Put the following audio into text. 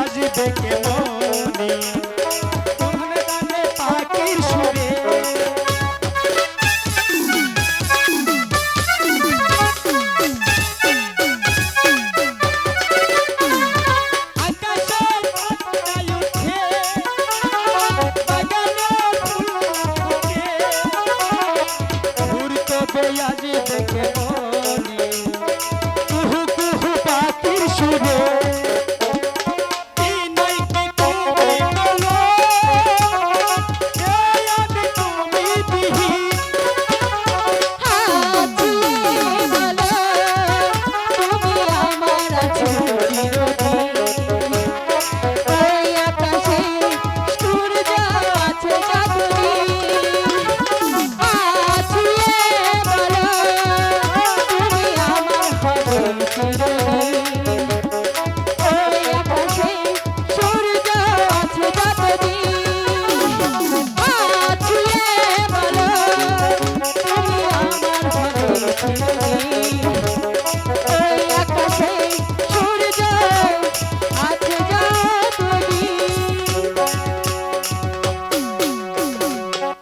আসবে কেমনে Thank you.